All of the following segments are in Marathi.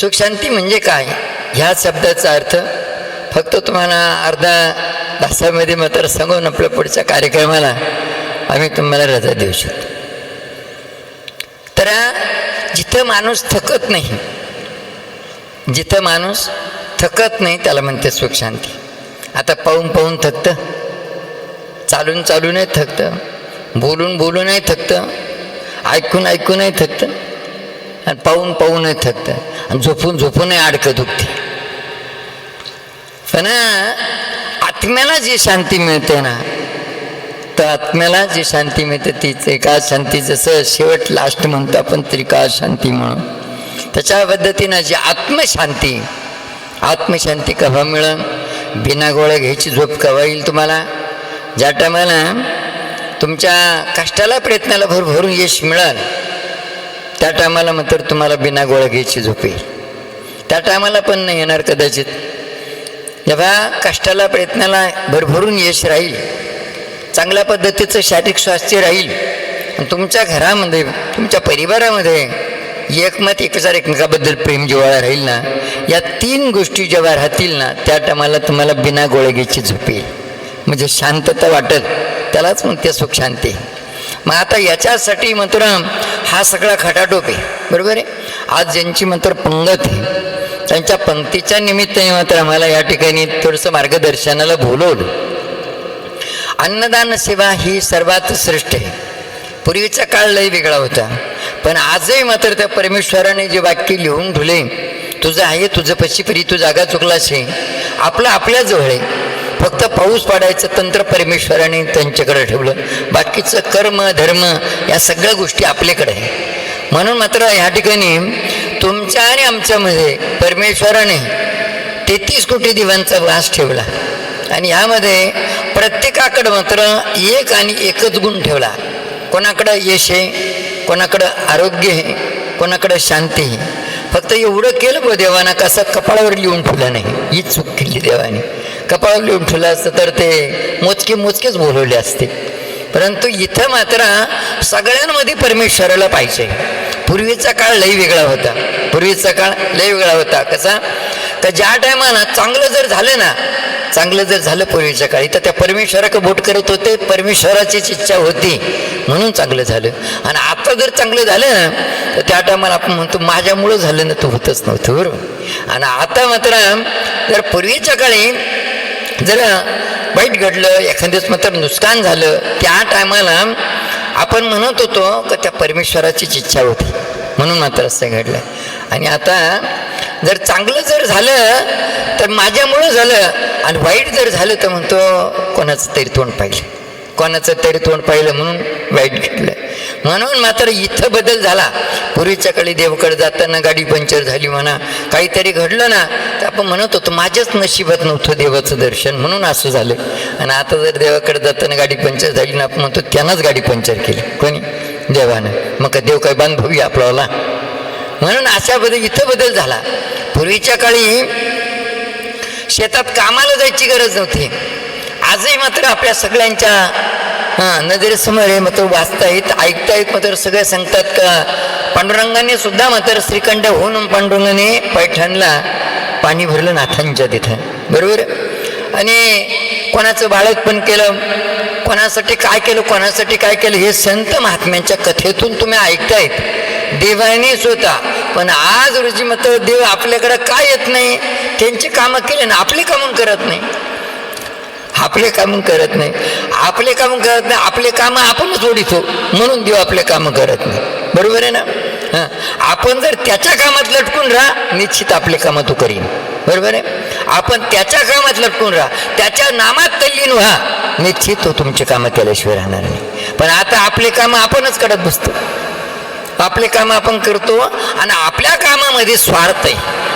सुखशांती म्हणजे काय? ह्या शब्दाचा अर्थ फक्त तुम्हाला अर्धा तासामध्ये मात्र सांगून आपल्या पुढच्या कार्यक्रमाला आम्ही तुम्हाला रजा देऊ शकतो. तर जिथं माणूस थकत नाही जिथं माणूस थकत नाही त्याला म्हणते सुखशांती आता पाहून पाहून थकतं. चालून चालूनही थकतं. बोलून बोलूनही थकतं. ऐकून ऐकूनही थकतं. आणि पाहून पाहूनही थकतं आणि झोपून झोपूनही अडकं दुखते पण आत्म्याला जी शांती मिळते ना तर आत्म्याला जी शांती मिळते तीच एका शांती जसं शेवट लास्ट म्हणतो आपण त्रिका शांती म्हणून. त्याच्या पद्धतीनं जी आत्मशांती आत्मशांती कव्हा मिळन? बिना गोळ्या घ्यायची झोप कवा येईल तुम्हाला? ज्या टायमाला तुमच्या कष्टाला प्रयत्नाला भरभरून यश मिळाल त्या टायमाला मात्र तुम्हाला बिना गोळ्या घ्यायची झोप येईल. त्या टायमाला पण नाही येणार कदाचित. जेव्हा कष्टाला प्रयत्नाला भरभरून यश राहील चांगल्या पद्धतीचं शारीरिक स्वास्थ्य राहील तुमच्या घरामध्ये तुमच्या परिवारामध्ये एकमत एकचार एकमेकाबद्दल प्रेम जेव्हा राहील ना या तीन गोष्टी जेव्हा राहतील ना त्या टायमाला तुम्हाला बिना गोळ्या घ्यायची झोप येईल. म्हणजे शांतता वाटत त्यालाच म्हणते सुख शांती. मग आता याच्यासाठी मात्र हा सगळा खटाटोप आहे. बरोबर आहे? आज ज्यांची मात्र पंगत आहे त्यांच्या पंक्तीच्या निमित्ताने मात्र आम्हाला या ठिकाणी थोडंसं मार्गदर्शनाला बोलवलं. अन्नदान सेवा ही सर्वात श्रेष्ठ आहे. पूर्वीचा काळ लय वेगळा होता पण आजही मात्र त्या परमेश्वराने जे वाक्य लिहून ठेवले तुझं आहे तुझं पशी परी तू जागा चुकलास आहे आपलं आपल्याजवळ आहे. फक्त पाऊस पाडायचं तंत्र परमेश्वराने त्यांच्याकडे ठेवलं. बाकीचं कर्म धर्म या सगळ्या गोष्टी आपल्याकडे आहे. म्हणून मात्र ह्या ठिकाणी तुमच्या आणि आमच्यामध्ये परमेश्वराने तेहतीस कोटी दिवांचा वास ठेवला. आणि यामध्ये प्रत्येकाकडं मात्र एक आणि एकच गुण ठेवला. कोणाकडं यश आहे कोणाकडं आरोग्य आहे कोणाकडं शांती आहे. फक्त एवढं केलं बघ देवानं कसं कपाळावर लिहून ठेवलं नाही. ही चूक केली देवाने. कपाळ लिहून ठेवलं असतं तर ते मोजके मोजकेच बोलवले असते. परंतु इथं मात्र सगळ्यांमध्ये परमेश्वराला पाहिजे. पूर्वीचा काळ लई वेगळा होता. पूर्वीचा काळ लई वेगळा होता. कसा? तर ज्या टायमाला चांगलं जर झालं ना चांगलं जर झालं पूर्वीच्या काळी तर त्या परमेश्वराकडे बोट करत होते परमेश्वराचीच इच्छा होती म्हणून चांगलं झालं. आणि आता जर चांगलं झालं ना तर त्या टायमाला आपण म्हणतो माझ्यामुळं झालं ना तर होतच नव्हतं बरोबर? आणि आता मात्र जर पूर्वीच्या काळी जर वाईट घडलं एखाद्याच मात्र नुकसान झालं त्या टायमाला आपण म्हणत होतो का त्या परमेश्वराचीच इच्छा होती. म्हणून मात्र असं घडलं. आणि आता जर चांगलं जर झालं तर माझ्यामुळं झालं आणि वाईट जर झालं तर म्हणतो कोणाचं तरी तोंड पाहिलं. कोणाचं तरी तोंड पाहिलं म्हणून वाईट घडलं. म्हणून मात्र इथं बदल झाला. पूर्वीच्या काळी देवकडे जाताना गाडी पंक्चर झाली म्हणा. काहीतरी घडलं ना तर आपण म्हणत होतो माझ्याच नशिबात नव्हतं देवाचं दर्शन. म्हणून असं झालं. आणि आता जर देवाकडे जाताना गाडी पंक्चर झाली ना आपण म्हणतो त्यांनाच गाडी पंक्चर केली. कोणी? देवानं. मग का देव काय बांधवी आपल्याला? म्हणून अशा बदल इथं बदल झाला. पूर्वीच्या काळी शेतात कामाला जायची गरज नव्हती. आजही मात्र आपल्या सगळ्यांच्या हां नजरेसमोर आहे मात्र वाचतायत ऐकतायत मात्र सगळे सांगतात का? पांडुरंगाने सुद्धा मात्र श्रीखंड होऊन पांडुरंगाने पैठणला पाणी भरलं नाथांच्या तिथं. बरोबर? आणि कोणाचं बाळक पण केलं कोणासाठी काय केलं कोणासाठी काय केलं हे संत महात्म्यांच्या कथेतून तुम्ही ऐकतायत. देवाने स्वतः पण आज रोजी मात्र देव आपल्याकडं काय येत नाही? त्यांची कामं केली ना आपली कामं करत नाही. आपले काम करत नाही. आपले काम करत नाही आपले कामं आपणच ओढितो. म्हणून देव आपले कामं करत नाही. बरोबर आहे ना? हां. आपण जर त्याच्या कामात लटकून राहा निश्चित आपले कामं तो करीन. बरोबर आहे? आपण त्याच्या कामात लटकून राहा त्याच्या नामात तल्लीन व्हा. निश्चित तो तुमचे कामं केल्याशिवाय राहणार नाही. पण आता आपले कामं आपणच करत बसतो. आपले कामं आपण करतो आणि आपल्या कामामध्ये स्वार्थ आहे.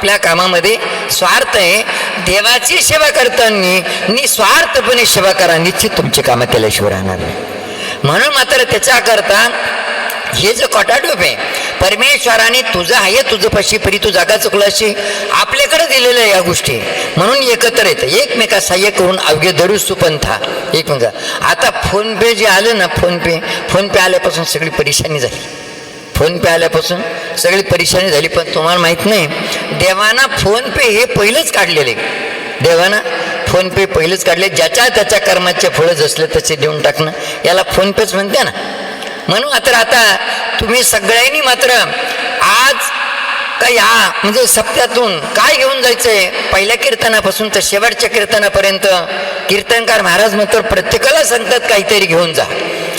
आपल्या कामामध्ये स्वार्थ आहे. देवाची सेवा करताना निस्वार्थपणे सेवा करा निश्चित तुमची कामं केल्याशिवाय राहणार नाही. म्हणून मात्र त्याच्याकरता हे जे कटाटोप आहे परमेश्वराने तुझं आहे तुझं पशी परी तू जागा चुकलाशी आपल्याकडे दिलेल्या या गोष्टी म्हणून एकत्र येतं. एकमेका सहाय्य करून अवघे धरू सुपंथा एकमेका आता फोनपे जे आलं ना फोनपे फोनपे आल्यापासून सगळी परेशानी झाली. फोन पे आल्यापासून सगळी परेशानी झाली पण तुम्हाला माहीत नाही देवाना फोन पे हे पहिलंच काढलेले. देवाना फोन पे पहिलंच काढले ज्याच्या त्याच्या कर्माचे फळं जसले तसे देऊन टाकणं. याला फोन पेच म्हणते ना. म्हणून मात्र आता तुम्ही सगळ्यांनी मात्र आज काही हा म्हणजे सप्त्यातून काय घेऊन जायचंय? पहिल्या कीर्तनापासून तर शेवटच्या कीर्तनापर्यंत कीर्तनकार महाराज मात्र प्रत्येकाला सांगतात काहीतरी घेऊन जा.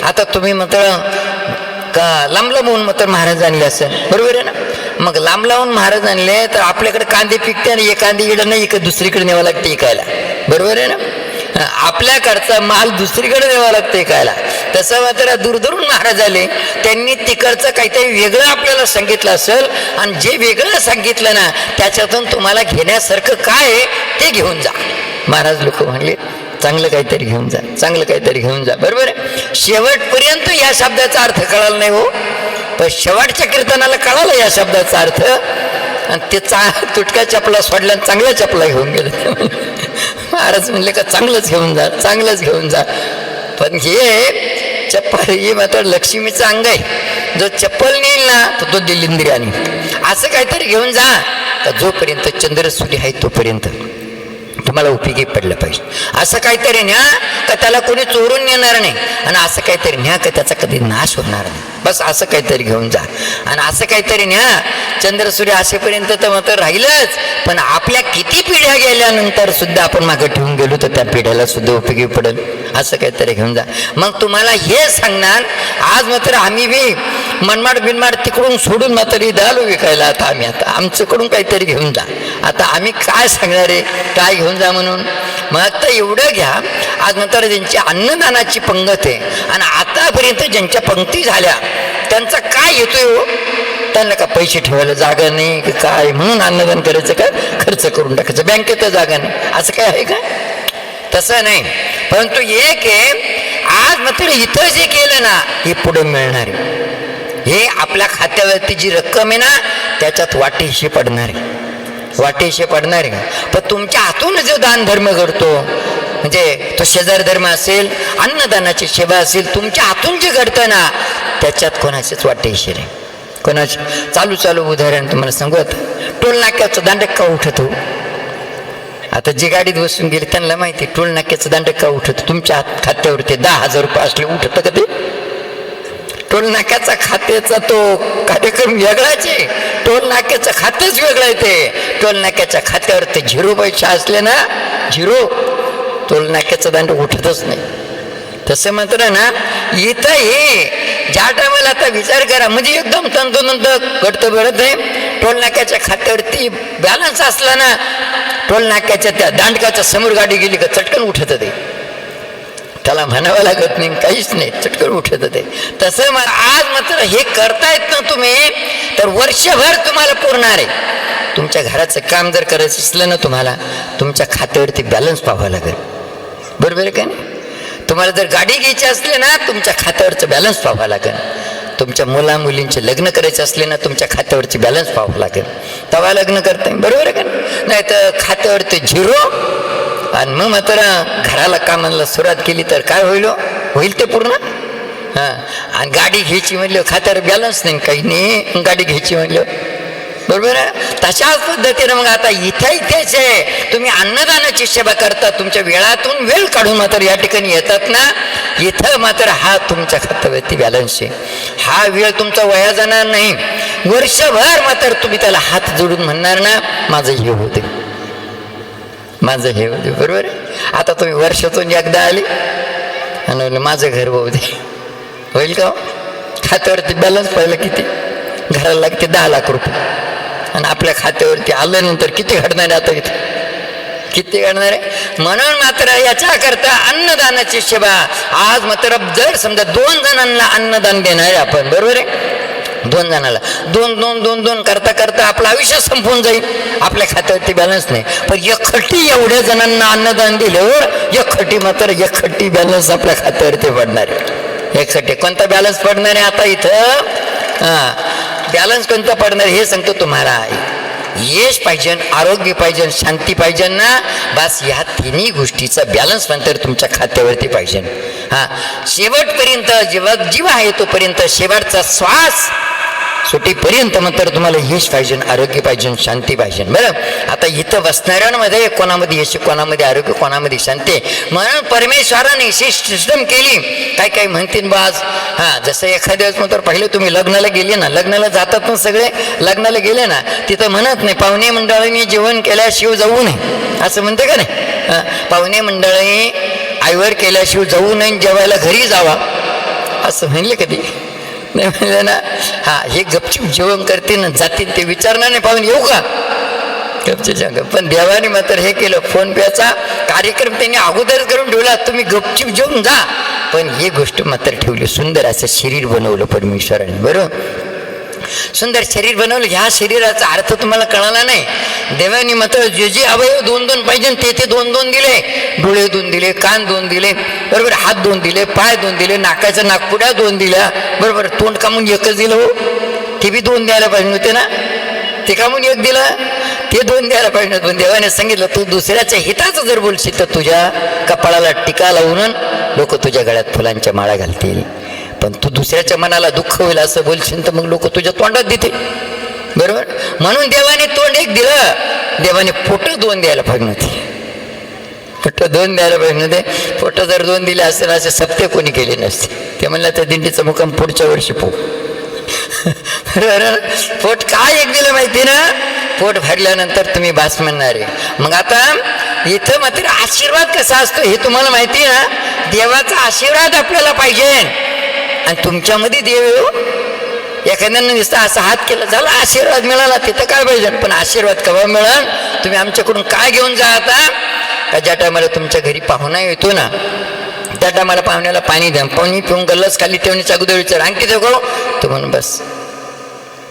आता तुम्ही मात्र लांब लांब तर महाराज आणले असेल बरोबर आहे ना? मग लांब लावून महाराज आणले तर आपल्याकडे कांदे पिकते आणि एक कांदे इकडं नाही इकडे दुसरीकडे न्यावं लागते इकायला बरोबर आहे ना? आपल्याकडचा माल दुसरीकडे न्यावा लागते इकायला तसं मात्र दूरदूरून महाराज आले. त्यांनी तिकडचं काहीतरी वेगळं आपल्याला सांगितलं असेल आणि जे वेगळं सांगितलं ना त्याच्यातून तुम्हाला घेण्यासारखं काय आहे ते घेऊन जा. महाराज लोक म्हणले चांगलं काहीतरी घेऊन जा चांगलं काहीतरी घेऊन जा. बरोबर आहे? शेवटपर्यंत या शब्दाचा अर्थ कळाला नाही हो. पण शेवटच्या कीर्तनाला कळाला या शब्दाचा अर्थ. आणि ते चा तुटका चपला सोडला आणि चांगल्या चपला घेऊन गेले. महाराज म्हणले का चांगलंच घेऊन जा चांगलंच घेऊन जा. पण हे चप्पल हे मात्र लक्ष्मीचं अंग आहे. जो चप्पल नेईल ना तर तो दिलिंद्री आणि असं काहीतरी घेऊन जा. तर जोपर्यंत चंद्र सूर्य आहे तोपर्यंत. तुम्हाला उपयोगी पडलं पाहिजे. असं काहीतरी न्या का त्याला कोणी चोरून नेणार नाही. आणि असं काहीतरी न्या का त्याचा कधी नाश होणार नाही. बस असं काहीतरी घेऊन जा. आणि असं काहीतरी न्या चंद्रसूर्य असेपर्यंत तर मात्र राहिलंच. पण आपल्या किती पिढ्या गेल्यानंतर सुद्धा आपण मागं ठेवून गेलो तर त्या पिढ्याला सुद्धा उपयोगी पडेल. असं काहीतरी घेऊन जा. मग तुम्हाला हे सांगणार आज मात्र आम्ही बी मनमाड बिनमाड तिकडून सोडून मात्र इथं आलो विकायला आता आम्ही आता. आमच्याकडून काहीतरी घेऊन जा. आता आम्ही काय सांगणार आहे? काय घेऊन जा म्हणून? मग आता एवढं घ्या आज नंतर ज्यांची अन्नदानाची पंगत आहे आणि आतापर्यंत ज्यांच्या पंक्ती झाल्या त्यांचा काय येतोय हो? त्यांना का पैसे ठेवायला जागा नाही की काय? म्हणून अन्नदान करायचं का? खर्च करून टाकायचं. बँकेत जागा नाही. असं काय आहे का? तसं नाही. परंतु एक आहे आज मात्र इथं जे केलं ना हे पुढे मिळणार आहे. हे आपल्या खात्यावरती जी रक्कम आहे ना त्याच्यात वाटेशी पडणार आहे. वाटेशी पडणार आहे पण तुमच्या हातून जो दानधर्म घडतो करतो म्हणजे तो शेजार धर्म असेल अन्नदानाची सेवा असेल तुमच्या हातून जे घडतं ना त्याच्यात कोणाचेच वाटेशी नाही. कोणाचे? चालू चालू उदाहरण तुम्हाला सांगू आता. टोल नाक्याचं दांडक का उठतो. आता जे गाडीत बसून गेले त्यांना माहिती टोल नाक्याचं दांडक का उठत? तुमच्या हात खात्यावरती दहा हजार रुपये असले उठत का ते? टोल नाक्याचा खात्याचा तो कार्यक्रम वेगळाच आहे टोल नाक्याचं खातंच वेगळं आहे ते. टोल नाक्याच्या खात्यावर ते झिरो पैसे असले ना झिरो टोल नाक्याचा दांड उठतच नाही. तसं मात्र ना इथं हे ज्या टायमाला आता विचार करा म्हणजे एकदम तंतोतंत घडतं घडत आहे टोल नाक्याच्या खात्यावरती बॅलन्स असला ना टोल नाक्याच्या त्या दांडकाच्या समोर गाडी गेली का चटकन उठत ते त्याला म्हणावं लागत नाही काहीच नाही चटकन उठत ते तसं मग आज मात्र हे करतायत ना तुम्ही तर वर्षभर तुम्हाला पुरणार आहे. तुमच्या घराचं काम जर करायचं असलं ना तुम्हाला तुमच्या खात्यावरती बॅलन्स पाहावं लागेल. बरोबर आहे का नाही? तुम्हाला जर गाडी घ्यायची असली ना तुमच्या खात्यावरचं बॅलन्स पाहावं लागेल. तुमच्या मुला मुलींचे लग्न करायचे असले ना तुमच्या खात्यावरची बॅलन्स पाहावं लागेल. तेव्हा लग्न करताय. बरोबर आहे का? नाही तर खात्यावरती झिरो आणि मग मात्र घराला कामाला सुरुवात केली तर काय होईल हो? होईल ते पूर्ण? हां. आणि गाडी घ्यायची म्हणलं हो, खात्यावर बॅलन्स नाही काही नाही. गाडी घ्यायची म्हणलं हो. बरोबर तशाच पद्धतीने मग आता इथे इथेच आहे. तुम्ही अन्नदानाची सेवा करता तुमच्या वेळातून वेळ काढून मात्र या ठिकाणी येतात ना? इथं मात्र हा तुमच्या खात्यावरती बॅलन्स आहे. हा वेळ तुमचा वया जाणार नाही. वर्षभर मात्र तुम्ही त्याला हात जोडून म्हणणार ना माझं हे होते माझं हे होते बरोबर आहे? आता तुम्ही वर्षातून एकदा आले. आणि माझं घर भाऊ दे. होईल का हो? खात्यावरती बॅलन्स पाहिलं किती? घराला लागते दहा लाख रुपये. आणि आपल्या खात्यावरती आल्यानंतर किती घडणार आहे आता इथे? किती घडणार आहे? म्हणून मात्र याच्या करता अन्नदानाची सेवा आज मात्र जर समजा दोन जणांना अन्नदान देणार आहे आपण बरोबर आहे? दोन जणाला. दोन दोन दोन दोन करता करता आपलं आयुष्य संपून जाईल. आपल्या खात्यावरती बॅलन्स नाही. पण एकखट्टी एवढ्या जणांना अन्नदान दिल्यावर एकखट्टी मात्र एकखट्टी बॅलन्स आपल्या खात्यावरती पडणार आहे. एकखट्टी कोणता बॅलन्स पडणार आहे आता इथं? हां. बॅलन्स कोणता पडणार हे सांगतो तुम्हाला. यश पाहिजे आरोग्य पाहिजे शांती पाहिजे ना. बस या तिन्ही गोष्टीचा बॅलन्स नंतर तुमच्या खात्यावरती पाहिजे. हा. शेवटपर्यंत जेव्हा जीव आहे तोपर्यंत शेवटचा श्वास सुटीपर्यंत तर तुम्हाला यश पाहिजे आरोग्य पाहिजे शांती पाहिजे. बरं आता इथं बसणाऱ्यांमध्ये कोणामध्ये यश कोणामध्ये आरोग्य कोणामध्ये शांती? आहे. म्हणून परमेश्वराने सिस्टम केली. काय काय म्हणतील बाज हां जसं एखाद्या वेळेस तर पहिले तुम्ही लग्नाला गेले ना लग्नाला जातात ना सगळे? लग्नाला गेले ना तिथं म्हणत नाही पाहुणे मंडळांनी जेवण केल्याशिवाय जाऊ नये. असं म्हणते का नाही? पाहुणे मंडळी आईवर केल्याशिवाय जाऊ नये जेवायला घरी जावा. असं म्हणले कधी? नाही म्हणलं ना हा हे गपचूप जेवण करते ना जातील ते विचारणार नाही पाहून येऊ का? गपचूप सांगा पण देवाने मात्र हे केलं फोन पेचा कार्यक्रम त्यांनी अगोदरच करून ठेवला तुम्ही गपचूप जेवून जा. पण ही गोष्ट मात्र ठेवली सुंदर असं शरीर बनवलं परमेश्वराने बरोबर सुंदर शरीर बनवलं. ह्या शरीराचा अर्थ तुम्हाला कळाला नाही. देवानी मात्र जे जे अवयव दोन दोन पाहिजे ते ते दोन दोन दिले. डोळे दोन दिले कान दोन दिले बरोबर हात दोन दिले पाय दोन दिले नाकाच्या नागपुड्या दोन दिल्या. बरोबर तोंड कामून एकच दिलं हो. ते बी दोन द्यायला पाहिजे होते ना? ते कामून एक दिलं. ते दोन द्यायला पाहिजे पण देवाने सांगितलं तू दुसऱ्याच्या हिताचं जर बोलशील तर तुझ्या कपाळाला टीका लावून लोक तुझ्या गळ्यात फुलांच्या माळा घालतील. पण तू दुसऱ्याच्या मनाला दुःख होईल असं बोलशील तर मग लोक तुझ्या तोंडात देते बरोबर? म्हणून देवाने तोंड एक दिलं. देवाने पोट दोन द्यायला पाहिजे होते पोट दोन द्यायला पाहिजे ते पोट जर दोन दिले असेल असे सत्य कोणी केले नसते. ते म्हणलं तर दिंडीचा मुकाम पुढच्या वर्षी पो पोट काय एक दिलं माहिती ना? पोट भरल्यानंतर तुम्ही बास म्हणणार आहे. मग आता इथं मात्र आशीर्वाद कसा असतो हे तुम्हाला माहिती आहे ना? देवाचा आशीर्वाद आपल्याला पाहिजे. आणि तुमच्यामध्ये देव येऊ हो. एखाद्यानं नुसतं असा हात केला झाला आशीर्वाद मिळाला तिथं काय पाहिजे? पण आशीर्वाद केव्हा मिळाल? तुम्ही आमच्याकडून काय घेऊन जा आता? का ज्या टायमाला तुमच्या घरी पाहुणा येतो ना त्या टायमाला पाहुण्याला पाणी द्या. पाणी पिऊन गल्लच खाली ठेवण्याच्या अगोदर विचार आणखी देऊ का तो म्हणून बस.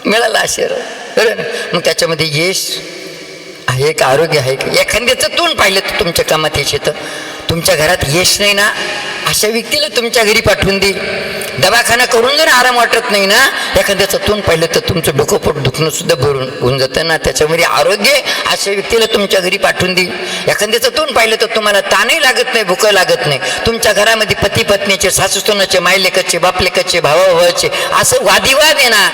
मिळाला आशीर्वाद. बरं मग त्याच्यामध्ये यश आहे का? आरोग्य आहे का? एखाद्याचं तोंड पाहिलं तर तुमच्या कामात यश येतं. तुमच्या घरात यश नाही ना अशा व्यक्तीला तुमच्या घरी पाठवून देईल दवाखाना करून जर आराम वाटत नाही ना एखाद्याचं तोंड पाहिलं तर तुमचं डोकं पोट दुखणं सुद्धा भरून होऊन जातं ना. त्याच्यामध्ये आरोग्य अशा व्यक्तीला तुमच्या घरी पाठवून देईल एखाद्याचं तोंड पाहिलं तर तुम्हाला ताणही लागत नाही भुकं लागत नाही. तुमच्या घरामध्ये पती पत्नीचे सासूसोनाचे सुनाचे मायलेकाचे भावाभावाचे असं वादिवाद आहे ना.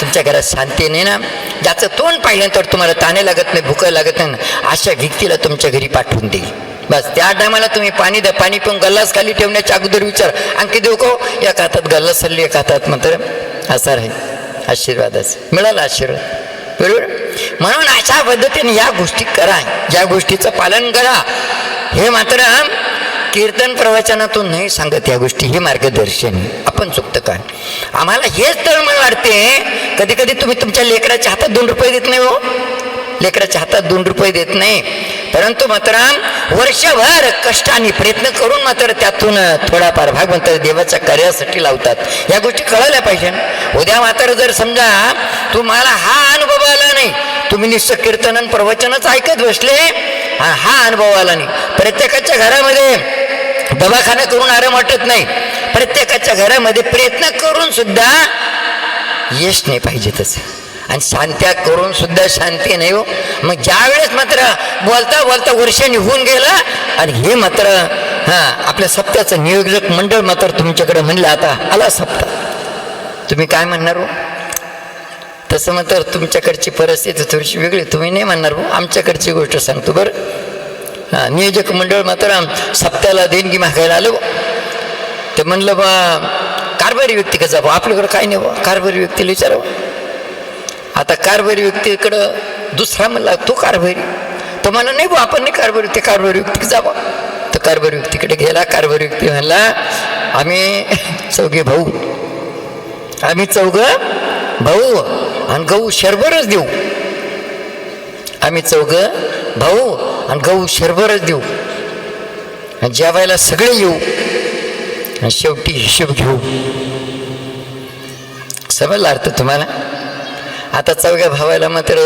तुमच्या घरात शांती नाही ना. ज्याचं तोंड पाहिलं तर तुम्हाला ताणे लागत नाही भुकं लागत नाही ना. अशा व्यक्तीला तुमच्या घरी पाठवून देईल बस त्या टायमाला तुम्ही पाणी द्या पाणी पिऊन गल्लास खाली ठेवण्याच्या अगोदर विचार. आणखी देऊ को एक हातात गल्लास हल्ली एका हातात मात्र असा राहील. आशीर्वादाच. मिळाला आशीर्वाद. बरोबर? म्हणून अशा पद्धतीने या गोष्टी करा. ज्या गोष्टीचं पालन करा. हे मात्र कीर्तन प्रवचनातून नाही सांगत या गोष्टी. हे मार्गदर्शन आपण चुकतं काय आम्हाला हेच तर मला वाटते. कधी कधी तुम्ही तुमच्या लेकराच्या हातात दोन रुपये देत नाही हो. लेकराच्या हातात दोन रुपये देत नाही. परंतु मात्र वर्षभर कष्टाने प्रयत्न करून मात्र त्यातून थोडाफार भाग म्हणतात देवाच्या कार्यासाठी लावतात. या गोष्टी कळायला पाहिजे उद्या मात्र जर समजा तुम्हाला हा अनुभव आला नाही तुम्ही निश्चित कीर्तन आणि प्रवचनच ऐकत बसले हा हा अनुभव आला नाही. प्रत्येकाच्या घरामध्ये दवाखाना करून आराम वाटत नाही. प्रत्येकाच्या घरामध्ये प्रयत्न करून सुद्धा यश नाही पाहिजे तसं. आणि शांत्या करून सुद्धा शांती नाही हो. मग ज्यावेळेस मात्र बोलता बोलता वर्ष निघून गेला आणि हे मात्र हां आपल्या सप्त्याचं नियोजक मंडळ मात्र तुमच्याकडे म्हणलं आता आला सप्ता. तुम्ही काय म्हणणार हो? तसं मात्र तुमच्याकडची परिस्थिती थोडीशी वेगळी तुम्ही नाही म्हणणार हो. आमच्याकडची गोष्ट सांगतो बरं. हां नियोजक मंडळ मात्र सप्त्याला देणगी मागायला आलो हो. ते म्हणलं बा कारभारी व्यक्ती कसा बा आपल्याकडं काय नाही बा कारभारी व्यक्तीला विचारावं. आता कारभारी व्यक्तीकडं दुसरा म्हणला तो कारभारी. तो म्हणला नाही बा आपण नाही कारभारी. ते कारभारी व्यक्ती जावा तर कारभारी व्यक्तीकडे गेला. कारभारी व्यक्ती म्हणला आम्ही चौघे भाऊ. आम्ही चौघ भाऊ आणि गहू शरभरच देऊ. आम्ही चौघ भाऊ आणि गहू शरभरच देऊ. आणि जेवायला सगळे येऊ. आणि शेवटी हिशोब घेऊ. समजला अर्थ तुम्हाला? आता चौघ्या भावाला मात्र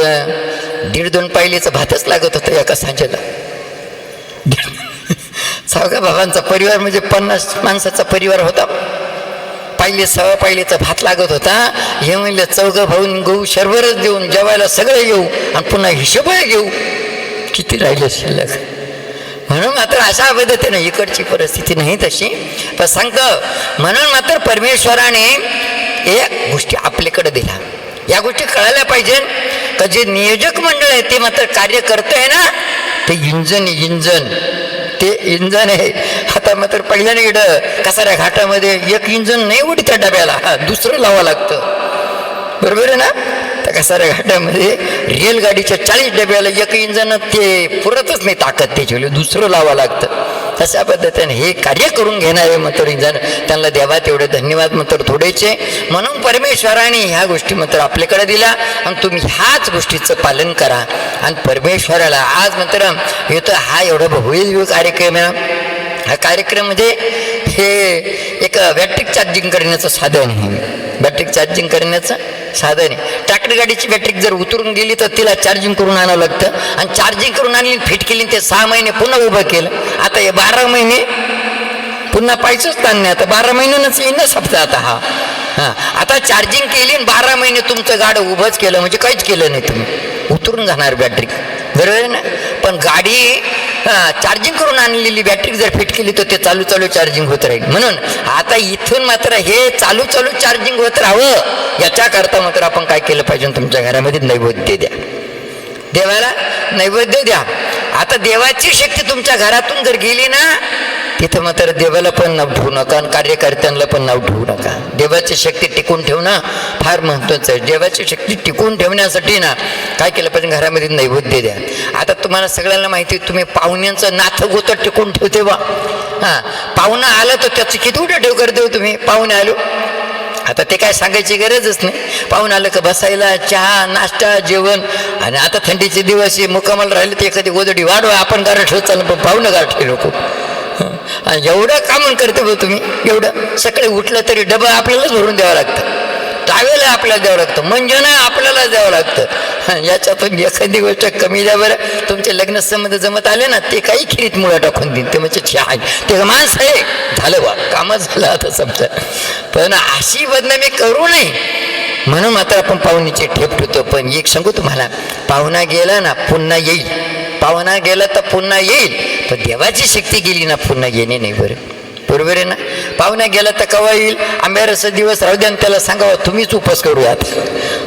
दीड दोन पायलीचं भातच लागत होतं एका सांजेला. चौघ्या भावांचा परिवार म्हणजे पन्नास माणसाचा परिवार होता. पायले सवा पायलीचा भात लागत होता. हे म्हणलं चौघं भाऊन गहू शरभरच देऊन जेवायला सगळे येऊ आणि पुन्हा हिशोबही घेऊ. किती राहिले शिल्लक. म्हणून मात्र अशा पद्धतीनं इकडची परिस्थिती नाही तशी. पण सांगतं म्हणून मात्र परमेश्वराने एक गोष्टी आपल्याकडे दिला या गोष्टी कळायला पाहिजे. का जे नियोजक मंडळ आहे ते मात्र कार्य करतंय ना ते इंजन इंजन. ते इंजन आहे. आता मात्र पहिल्याने इड कसाऱ्या घाटामध्ये एक इंजन नाही उडी त्या डब्याला. हा दुसरं लावावं लागतं. बरोबर आहे ना? त्या कसाऱ्या घाटामध्ये रेलगाडीच्या चाळीस डब्याला एक इंजन ते पुरतच नाही ताकद त्याच्या दुसरं लावावं लागतं. तशा पद्धतीने हे कार्य करून घेणारे मात्र इंजन त्यांना देवा तेवढे धन्यवाद मात्र थोडेचे. म्हणून परमेश्वराने ह्या गोष्टी मात्र आपल्याकडे दिल्या आणि तुम्ही ह्याच गोष्टीचं पालन करा. आणि परमेश्वराला आज मात्र येतो हा एवढा भव्य कार्यक्रम आहे. हा कार्यक्रम म्हणजे हे एक बॅटरी चार्जिंग करण्याचं साधन आहे. बॅटरी चार्जिंग करण्याचं साधन आहे. ट्रॅक्टर गाडीची बॅटरी जर उतरून गेली तर तिला चार्जिंग करून आणावं लागतं. आणि चार्जिंग करून आणली फिट केली ते सहा महिने पुन्हा उभं केलं. आता हे बारा महिने पुन्हा पाहिजेच ताण आता बारा महिन्यानंच येईन ना सप्ताह आता हा. हां. आता चार्जिंग केली आणि बारा महिने तुमचं गाडं उभंच केलं म्हणजे काहीच केलं नाही तुम्ही. उतरून जाणार बॅटरी बरोबर आहे ना? पण गाडी चार्जिंग करून आणलेली बॅटरी जर फिट केली तर ते चालू चालू चार्जिंग होत राहील. म्हणून आता इथून मात्र हे चालू चालू चार्जिंग होत राहावं याच्याकरता मात्र आपण काय केलं पाहिजे तुमच्या घरामध्ये नैवेद्य द्या. देवाला नैवेद्य द्या. आता देवाची शक्ती तुमच्या घरातून जर गेली ना तिथं मात्र देवाला पण नाव ठेवू नका आणि कार्यकर्त्यांना पण नाव ठेवू नका. देवाची शक्ती टिकून ठेवणं फार महत्त्वाचं आहे. देवाची शक्ती टिकून ठेवण्यासाठी ना काय केलं पाहिजे? घरामध्ये नैवेद्य द्या. आता तुम्हाला सगळ्यांना माहिती आहे, तुम्ही पाहुण्यांचं नाथ गोतं टिकून ठेवते बा. हां पाहुणं आलं तर त्याचं किती उठं ठेव करते हो तुम्ही? पाहुणे आलो. आता ते काय सांगायची गरजच नाही. पाहून आलं का बसायला चहा नाश्ता जेवण. आणि आता थंडीचे दिवस मुक्कामाला मुकामाला राहिले ते एखादी गोदडी वाढवा. आपण गारठ ठेवत चाललं पण पाहुणं गारठे लोक. आणि एवढं कामून करते बघ तुम्ही. एवढं सकाळी उठलं तरी डबं आपल्यालाच भरून द्यावं लागतं. टावेला आपल्याला द्यावं लागतं. म्हणजे ना आपल्याला द्यावं लागतं. याच्यातून एखादी गोष्ट कमी द्या बरं. तुमचे लग्न संबंध जमत आले ना ते काही खिरीत मुळा टाकून देईन. ते म्हणजे छे आहे ते माणसं आहे. झालं बा. कामच झालं आता समजा. पण अशी बदनामी करू नये. म्हणून मात्र आपण पाहुणीचे ठेप ठेवतो. पण एक सांगू तुम्हाला. पाहुणा गेला ना पुन्हा येईल. पाहुणा गेला तर पुन्हा येईल. पण देवाची शक्ती गेली ना पुन्हा येणे नाही बरं. बरोबर आहे ना? पाहुणा गेला तर कवा येईल? आंब्यारस दिवस राहू द्या त्याला सांगावं तुम्हीच उपास करूयात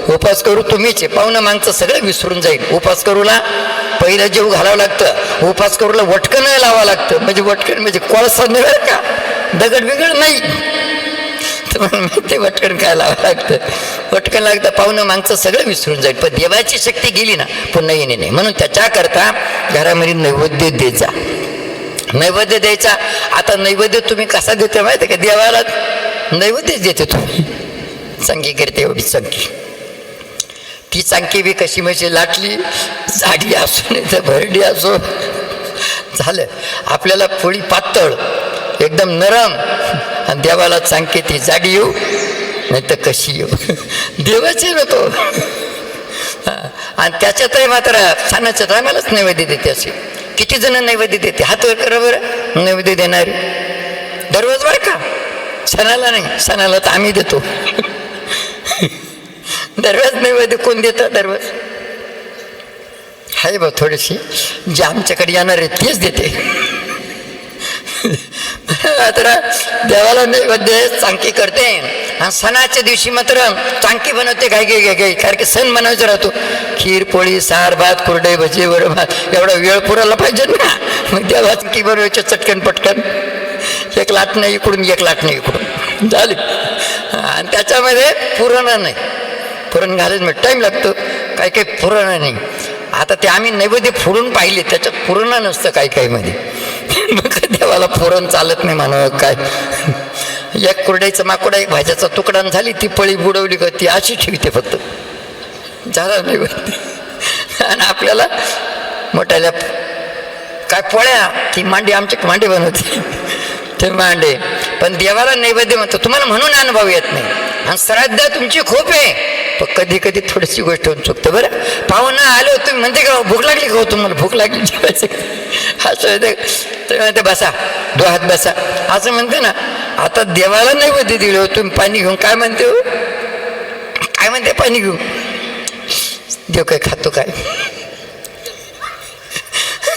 उपास करू तुम्हीच आहे. पाहुणं मागचं सगळं विसरून जाईल. उपास करूला? पहिलं जेव घालावं लागतं. उपास करूला वटकन लावावं लागतं. म्हणजे वटकन म्हणजे कोळसा नव्हे का? दगड बिगड नाही. ते माहिती काय लावावं लागतं? वटकण लागतं पाहुणं मागचं सगळं विसरून जाईल. पण देवाची शक्ती गेली ना पुन्हा येणे नाही. म्हणून त्याच्याकरता घरामध्ये नैवेद्य द्यायचा. नैवेद्य द्यायचा. आता नैवेद्य तुम्ही कसा देते माहिती आहे का? देवाला नैवेद्यच देते तुम्ही. चंगी करते एवढी चंकी ती चांकी बी कशी म्हणजे लाटली झाडी असो नाही तर भरडी असो. झालं. आपल्याला पोळी पातळ एकदम नरम. आणि देवाला सांगते ती जागी येऊ नाही तर कशी येऊ? देवाचे होतो आणि त्याच्यातही मात्र सणाच्या टायमालाच नैवेद्य देते असे. किती जण नैवेद्य देते? हात वर करा बरं. नैवेद्य देणारे. दररोज बरं का? सणाला नाही. सणाला तर आम्ही देतो. दररोज नैवेद्य कोण देतं? दररोज. आहे बा थोडीशी. जे आमच्याकडे येणार आहे तेच देते. मात्र देवाला नैवेद्य चांकी करते. आणि सणाच्या दिवशी मात्र चांकी बनवते. काय काय काय कारण की सण बनवायचा राहतो खीर पोळी सार भात कुरडे भजी वर भात. एवढा वेळ पुरायला पाहिजे ना. मग देवा चांकी बनवायचं चटकन पटकन. एक लाट नाही इकडून एक लाट नाही इकडून. झाली. आणि त्याच्यामध्ये पुरण नाही. पुरण घालायचं म्हणजे मग टाईम लागतो. काही काही पुरण नाही. आता ते आम्ही नैवेद्य फोडून पाहिले. त्याच्यात पुरण नसतं काही काहीमध्ये मग देवाला फोरण चालत नाही म्हणावं काय? एक कुरड्याचं माकुडा एक भाज्याचा तुकडा झाली ती पळी बुडवली का ती अशी ठेवते फक्त. झाला नाही आणि आपल्याला मोठ्याला काय पोळ्या ती मांडी आमची मांडी बनवते. ते मांडे. पण देवाला नैवेद्य म्हणतो तुम्हाला म्हणून अनुभव येत नाही. आणि श्राद्ध तुमची खूप आहे. पण कधी कधी थोडीशी गोष्ट होऊन चुकतं. बरं? पाहुणा आलो तुम्ही म्हणते का भूक लागली का हो तुम्हाला? भूक लागली. जेवायचं असं होते. तुम्ही म्हणते बसा. दो हात बसा. असं म्हणते ना आता देवाला नाही दिलं हो तुम्ही. पाणी घेऊन काय म्हणते हो? काय म्हणते? पाणी घेऊन. देव काय खातो काय?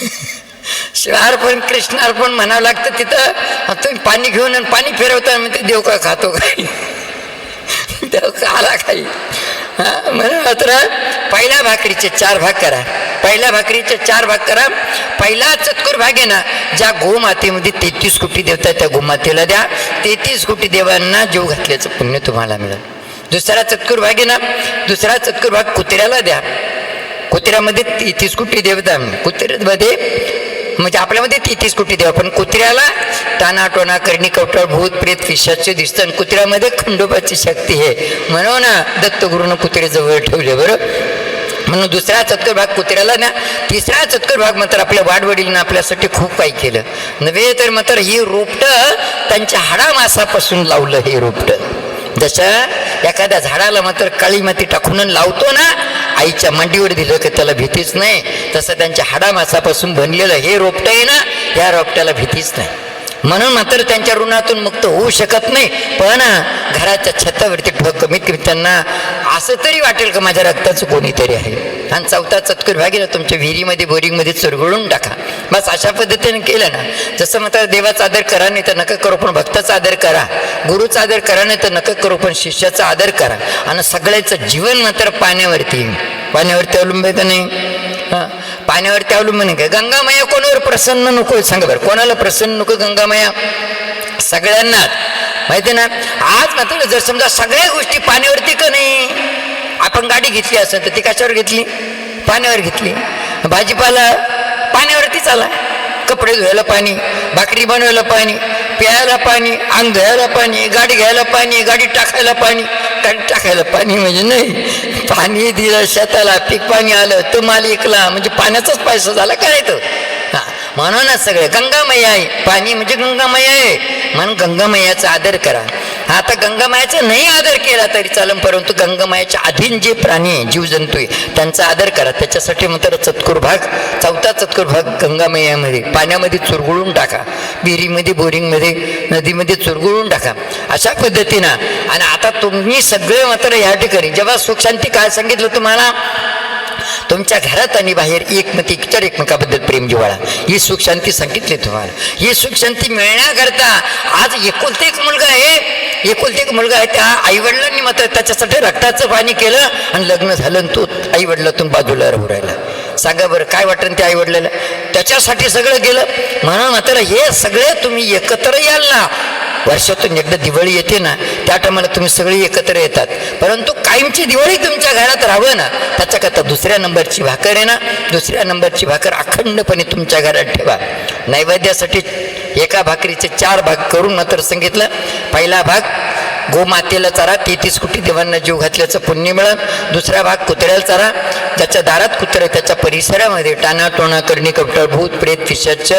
शिवार्पण कृष्णार्पण म्हणावं लागतं तिथं. तुम्ही पाणी घेऊन आणि पाणी फिरवता म्हणते देव काय खातो काय? देव आला काही. हां म्हणून मात्र पहिल्या भाकरीचे चार भाग करा. पहिल्या भाकरीचे चार भाग करा. पहिला चतकोर भाग आहे ना ज्या गोमातेमध्ये तेहतीस कोटी देवता त्या गोमातेला द्या. तेहतीस कोटी देवांना जीव घातल्याचं पुण्य तुम्हाला मिळेल. दुसरा चतकोर भाग आहे ना दुसरा चतकोर भाग कुत्र्याला द्या. कुत्र्यामध्ये तेहतीस कोटी देवता कुत्र्यामध्ये म्हणजे आपल्यामध्ये तेहतीस कोटी देव पण कुत्र्याला ताना टोना करणी कवटाळ भूत प्रेत पिशाच दिसतं आणि कुत्र्यामध्ये खंडोबाची शक्ती आहे. म्हणून दत्तगुरूनं कुत्रे जवळ ठेवले बरं? म्हणून दुसरा चतकर भाग कुत्र्याला ना तिसरा चतकर भाग मात्र आपल्या वाडवडीलनं आपल्यासाठी खूप काही केलं. नव्हे तर मात्र ही रोपटं त्यांच्या हाडामासापासून लावलं हे रोपटं. जसं एखाद्या झाडाला मात्र काळी माती टाकून लावतो ना आईच्या मांडीवर दिलं की त्याला भीतीच नाही. तसं त्यांच्या हाडामासापासून बनलेलं हे रोपटं आहे ना या रोपट्याला भीतीच नाही. म्हणून मात्र त्यांच्या ऋणातून मुक्त होऊ शकत नाही. पण घराच्या छतावरती ठोक कमीत कमी त्यांना असं तरी वाटेल का माझ्या रक्ताचं कोणीतरी आहे? आणि चौथा चतकुर भागीला तुमच्या विहिरीमध्ये बोरिंगमध्ये चुरगळून टाका. बस अशा पद्धतीने केलं ना. जसं मात्र देवाचा आदर करा नाही तर नका करू पण भक्ताचा आदर करा. गुरुचा आदर करा नाही तर नका करू पण शिष्याचा आदर करा. आणि सगळ्याचं जीवन मात्र पाण्यावरती पाण्यावरती अवलंबित नाही हां. पाण्यावरती अवलंबून आहे का गंगामाया कोणावर प्रसन्न नको सांगा बरं. कोणाला प्रसन्न नको गंगामाया? सगळ्यांनाच माहिती ना? आज मात्र जर समजा सगळ्या गोष्टी पाण्यावरती का नाही? आपण गाडी घेतली असेल तर ती कशावर घेतली? पाण्यावर घेतली. भाजीपाला पाण्यावरतीच आला. कपडे धुवायला पाणी भाकरी बनवायला पाणी प्यायला पाणी अंग धुवायला पाणी गाडी घ्यायला पाणी गाडी टाकायला पाणी गाडी टाकायला पाणी म्हणजे नाही. पाणी दिलं शेताला पीक पाणी आलं तो माल इकला म्हणजे पाण्याचाच पैसा झाला काय म्हणूनच सगळे गंगामय्या आहे पाणी म्हणजे गंगामय आहे. म्हणून गंगामय्याचा आदर करा. आता गंगामायाचा नाही आदर केला तरी चालेल परंतु गंगामायाच्या अधीन जे प्राणी आहे जीवजंतू आहे त्यांचा आदर करा. त्याच्यासाठी मात्र चतकुर भाग चौथा चतकुर भाग गंगामयामध्ये पाण्यामध्ये चुरगुळून टाका. विहिरीमध्ये बोरिंगमध्ये नदीमध्ये चुरगुळून टाका. अशा पद्धतीनं. आणि आता तुम्ही सगळे मात्र या ठिकाणी जेव्हा सुखशांती काय सांगितलं तुम्हाला? तुमच्या घरात आणि बाहेर एकमती इतर एकमेकाबद्दल प्रेम जिवाळा ही सुख शांती सांगितली तुम्हाला. ही सुख शांती मिळण्याकरता आज एकुलते एक मुलगा आहे. एकुलते एक मुलगा आहे त्या आईवडिलांनी मात्र त्याच्यासाठी रक्ताचं पाणी केलं आणि लग्न झालं आणि तो आईवडिलातून बाजूला राहू राहिला. सांगा बरं काय वाटेल त्या आईवडिलाला? त्याच्यासाठी सगळं गेलं म्हणून मात्र हे सगळे तुम्ही एकत्र याल ना. वर्षातून एकदा दिवाळी येते ना त्या टायमाला तुम्ही सगळी एकत्र येतात. परंतु कायमची दिवाळी तुमच्या घरात राहावं ना त्याच्याकरता दुसऱ्या नंबरची भाकर आहे ना दुसऱ्या नंबरची भाकर अखंडपणे तुमच्या घरात ठेवा. नैवेद्यासाठी एका भाकरीचे चार भाग करून मात्र सांगितलं. पहिला भाग गोमातेला चारा तेहतीस कोटी देवांना जीव घातल्याचं पुण्य मिळत दुसरा भाग कुत्र्याला चारा ज्याच्या दारात कुत्रे त्याच्या परिसरामध्ये टाना टोणा करणी कपटळ भूत प्रेत पिशाच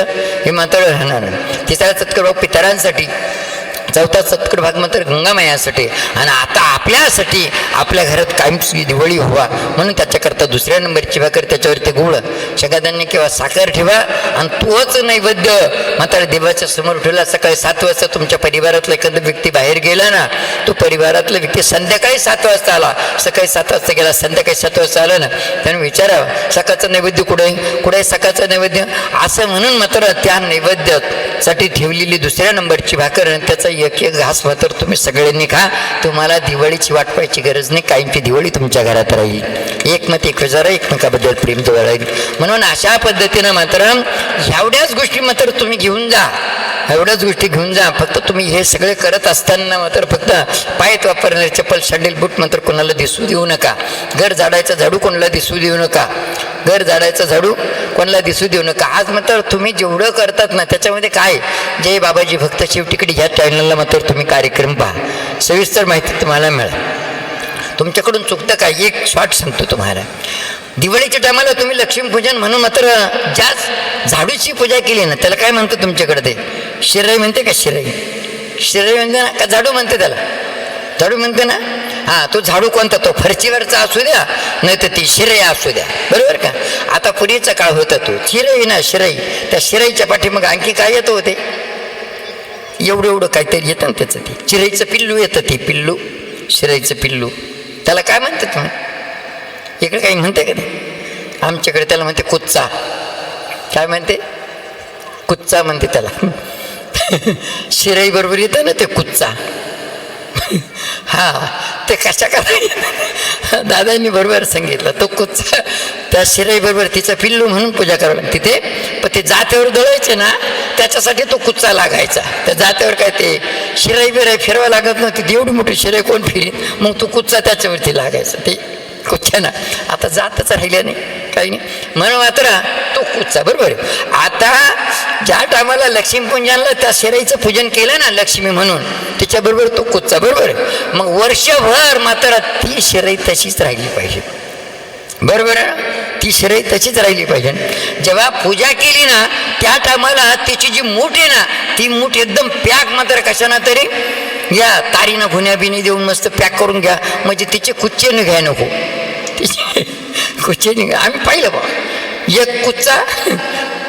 हे मात्र राहणार. तिसरा सत्कर पितरांसाठी चौथा सत्कट भाग मात्र गंगामायासाठी. आणि आता आपल्यासाठी आपल्या घरात कायमची दिवाळी व्हावा. म्हणून त्याच्याकरता दुसऱ्या नंबरची भाकर त्याच्यावरती गुळ शगादांनी किंवा साखर ठेवा आणि तोच नैवेद्य मात्र देवाच्या समोर ठेवला. सकाळी सात वाजता तुमच्या परिवारातला एखादा व्यक्ती बाहेर गेला ना तो परिवारातला व्यक्ती संध्याकाळी सात वाजता आला. सकाळी सात वाजता गेला संध्याकाळी सात वाजता आला ना त्याने विचारावं सकाळचं नैवेद्य कुठे कुठे सकाळचं नैवेद्य? असं म्हणून मात्र त्या नैवेद्यासाठी ठेवलेली दुसऱ्या नंबरची भाकर त्याचा एक एक घास मात्र तुम्ही सगळ्यांनी खा. तुम्हाला दिवाळीची वाट पाहायची गरज नाही. कायमची दिवाळी तुमच्या घरात राहील. एकमत एक हजार एकमेकाबद्दल प्रेम जवळ राहील. म्हणून अशा पद्धतीनं मात्र एवढ्याच गोष्टी मात्र तुम्ही घेऊन जा. एवढ्याच गोष्टी घेऊन जा. फक्त तुम्ही हे सगळे करत असताना मात्र फक्त पायत वापरणारे चप्पल सँडल बूट मात्र कोणाला दिसू देऊ नका. घर झाडायचा झाडू कोणाला दिसू देऊ नका. घर झाडायचा झाडू कोणाला दिसू देऊ नका. आज मात्र तुम्ही जेवढं करतात ना त्याच्यामध्ये काय? जय बाबाजी भक्त शेवटीकडे ह्या चॅनलला मात्र तुम्ही कार्यक्रम पहा. सविस्तर माहिती तुम्हाला मिळेल. तुमच्याकडून चुकतं काय एक शॉट सांगतो तुम्हाला. दिवाळीच्या टायमाला तुम्ही लक्ष्मीपूजन म्हणून मात्र ज्या झाडूची पूजा केली ना त्याला काय म्हणतो तुमच्याकडे ते? शिरई म्हणते का शिराई शिराई म्हणते ना का झाडू म्हणते त्याला? झाडू म्हणते ना? हा तो झाडू कोणता? तो फरचीवरचा असू द्या नाही तर ती शिराई असू द्या. बरोबर का? आता पूर्वीचा काळ होता तो. शिरई ना शिरई त्या शिराईच्या पाठीमाग आणखी काय येतं होते एवढं एवढं काहीतरी येतं ना त्याचं ते. चिरईचं पिल्लू येतं ते पिल्लू. शिरईचं पिल्लू. त्याला काय म्हणतात मग इकडे काही म्हणते का ते? आमच्याकडे त्याला म्हणते कुच्चा. काय म्हणते? कुच्चा म्हणते त्याला. शिराई बरोबर येतं ना ते कुच्चा. हा ते कशा करा दादांनी बरोबर सांगितलं तो कुच्चा. त्या शिराई बरोबर तिचं पिल्लू म्हणून पूजा करावं लागते तिथे. पण ते जात्यावर दळायचे ना त्याच्यासाठी तो कुच्चा लागायचा. त्या जात्यावर काय ते शिराई बिराई फिरवा लागत नव्हती. एवढी मोठी शिराई कोण फिरी मग तो कुच्चा त्याच्यावरती लागायचा. ते कुच्च्यानं आता जातच राहिल्या नाही काही नाही. म्हणून मात्र तो कुच्चा बरोबर. आता ज्या टायमाला लक्ष्मीपूजनला त्या शिराईचं पूजन केलं ना लक्ष्मी म्हणून तिच्याबरोबर तो कुच्चा बरोबर. मग वर्षभर मात्र ती शिराई तशीच राहिली पाहिजे. बरोबर? ती शिराई तशीच राहिली पाहिजे. जेव्हा पूजा केली ना त्या टायमाला तिची जी मूठ आहे ना ती मूठ एकदम पॅक मात्र कशाना तरी? या तारीनं भुन्या बिनी देऊन मस्त पॅक करून घ्या. म्हणजे तिचे कुच्चे घ्या नको. कुच्चे घ्या आम्ही पाहिलं बा. एक कुच्चा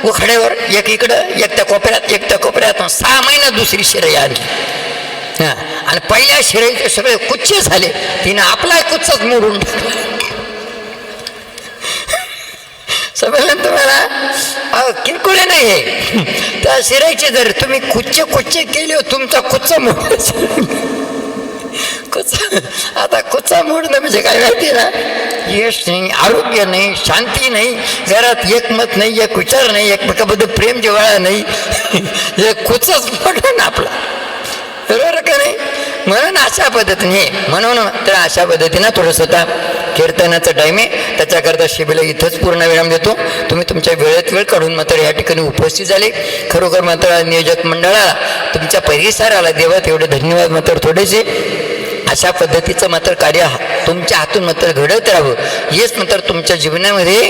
उखड्यावर एक इकडं एक त्या कोपऱ्यात एक त्या कोपऱ्यात सहा महिन्यात दुसरी शिराई आली हां. आणि पहिल्या शिराईचे सगळे कुच्चे झाले. तिनं आपला कुच्चाच मोडून टाकला. समजलं तुम्हाला? अहो किरकोळे नाही आहे त्या शिरायचे जर तुम्ही कुच्चे कुच्चे केले तुमचा कुच्चा मोड कुचा आता कुचा मोडणं म्हणजे काय माहिती ना? यश नाही आरोग्य नाही शांती नाही घरात एकमत नाही एक विचार नाही एकमेकाबद्दल प्रेम जिव्हाळा नाही. एक कुचच मोडणं ना आपला. बरोबर का नाही? म्हणून अशा पद्धतीने म्हणून तर अशा पद्धतीनं थोडंसं स्वतः कीर्तनाचं टाईम आहे. त्याच्याकरता शिबिला इथंच पूर्ण विराम देतो. तुम्ही तुमच्या वेळेत वेळ काढून मात्र या ठिकाणी उपस्थित झाले. खरोखर मात्र नियोजक मंडळाला तुमच्या परिसराला देवा तेवढे धन्यवाद मात्र थोडेसे. अशा पद्धतीचं मात्र कार्य हा- तुमच्या हातून मात्र घडत राहावं. हेच मात्र तुमच्या जीवनामध्ये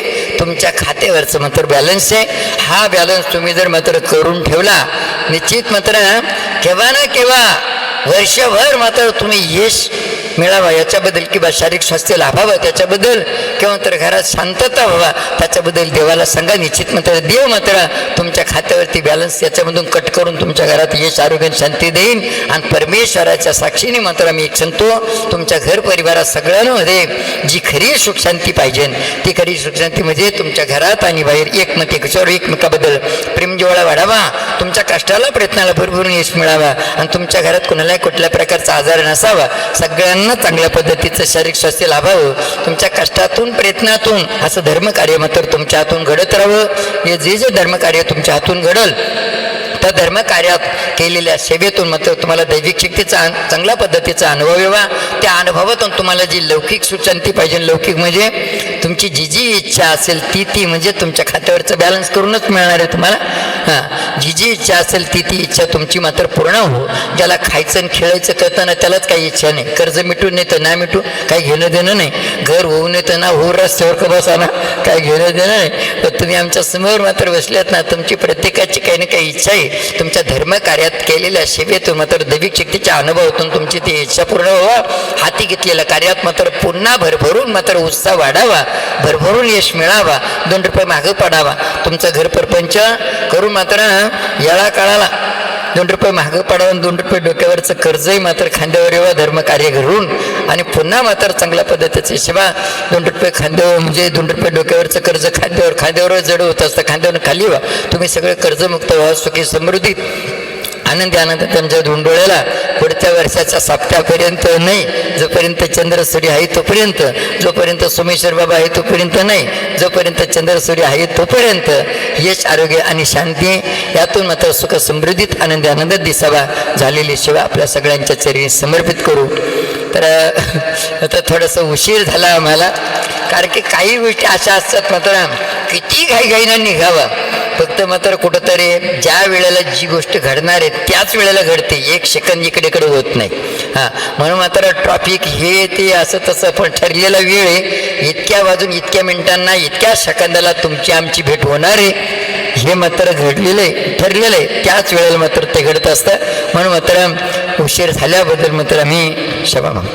तुमच्या खात्यावरचं मात्र बॅलन्स आहे. हा बॅलन्स तुम्ही जर मात्र करून ठेवला निश्चित मात्र केव्हा ना केव्हा वर्षभर मात्र तुम्ही यश मिळावा याच्याबद्दल किंवा शारीरिक स्वास्थ्य लाभावं त्याच्याबद्दल किंवा तर घरात शांतता व्हावा त्याच्याबद्दल देवाला सांगा. निश्चित मात्र देव मात्र तुमच्या खात्यावरती बॅलन्स याच्यामधून कट करून तुमच्या घरात यश आरोग्य शांती देईन. आणि परमेश्वराच्या साक्षीने मात्र मी एक सांगतो तुमच्या घर परिवारात सगळ्यांमध्ये जी खरी सुखशांती पाहिजे ती खरी सुखशांती म्हणजे तुमच्या घरात आणि बाहेर एकमत एकच्यावर एकमेकाबद्दल प्रेम वाढावा तुमच्या कष्टाला प्रयत्नाला भरभरून यश मिळावा आणि तुमच्या घरात कोणालाही कुठल्या प्रकारचा आजार नसावा सगळ्यांना चांगल्या पद्धतीचं शारीरिक स्वास्थ्य लाभावं. तुमच्या कष्टातून प्रयत्नातून असं धर्मकार्य मात्र तुमच्या हातून घडत राहावं. हे जे जे धर्मकार्य तुमच्या हातून घडल त्या धर्मकार्यात केलेल्या सेवेतून मात्र तुम्हाला दैविक शक्तीचा चांगल्या पद्धतीचा अनुभव येवा. त्या अनुभवातून तुम्हाला जी लौकिक सुशांती पाहिजे लौकिक म्हणजे तुमची जी जी इच्छा असेल ती ती म्हणजे तुमच्या खात्यावरचं बॅलन्स करूनच मिळणार आहे तुम्हाला. हां जी जी इच्छा असेल ती ती इच्छा तुमची मात्र पूर्ण हो. ज्याला खायचं आणि खेळायचं करताना त्यालाच काही इच्छा नाही. कर्ज मिटू नाही तर नाही मिटू काही घेणं देणं नाही. घर होऊ नये तर ना हो रस्त्यावर का काय घेणं देणं नाही. तर तुम्ही आमच्यासमोर मात्र बसल्यात ना तुमची प्रत्येकाची काही ना काही इच्छा आहे. तुमच्या धर्मकार्यात केलेल्या सेवेतून मात्र दैविक शक्तीच्या अनुभवातून तुमची ती इच्छा पूर्ण व्हावा. हाती घेतलेल्या कार्यात मात्र पुन्हा भरभरून मात्र उत्साह वाढावा. भरभरून यश मिळावा. दोन रुपये मागं पडावा. तुमचं घर परपंच करून मात्र याळा काळाला दोन रुपये महाग पडावं दोन रुपये डोक्यावरचं कर्जही मात्र खांद्यावर येवा धर्मकार्य घरून आणि पुन्हा मात्र चांगल्या पद्धतीचे सेवा दोन रुपये खांद्यावर म्हणजे दोन रुपये डोक्यावरचं कर्ज खांद्यावर खांद्यावर जड होत असतं खांद्यावर खाली व्हा. तुम्ही सगळे कर्जमुक्त व्हा सुखी समृद्धीत आनंदी आनंद त्यांच्या धुंडोळ्याला पुढच्या वर्षाच्या सप्त्यापर्यंत नाही जोपर्यंत चंद्र सूर्य आहे तोपर्यंत जोपर्यंत सोमेश्वर बाबा आहे तोपर्यंत नाही जोपर्यंत चंद्र सूर्य आहे तोपर्यंत यश आरोग्य आणि शांती यातून मात्र सुख समृद्धीत आनंदी आनंद दिसावा. झालेली सेवा आपल्या सगळ्यांच्या चरणी समर्पित करू. तर आता थोडंसं उशीर झाला आम्हाला कारण की काही गोष्टी अशा असतात मात्र किती घाईघाईनं निघावा. फक्त मात्र कुठंतरी ज्या वेळेला जी गोष्ट घडणार आहे त्याच वेळेला घडते. एक सेकंद इकडे इकडे होत नाही. हां म्हणून मात्र ट्रॉफिक हे ते असं तसं पण ठरलेला वेळ आहे. इतक्या वाजून इतक्या मिनिटांना इतक्या सेकंदाला तुमची आमची भेट होणार आहे. हे मात्र घडलेलं आहे ठरलेलं आहे. त्याच वेळेला मात्र ते घडत असतं. म्हणून मात्र उशीर झाल्याबद्दल मात्र आम्ही क्षमा मागतो.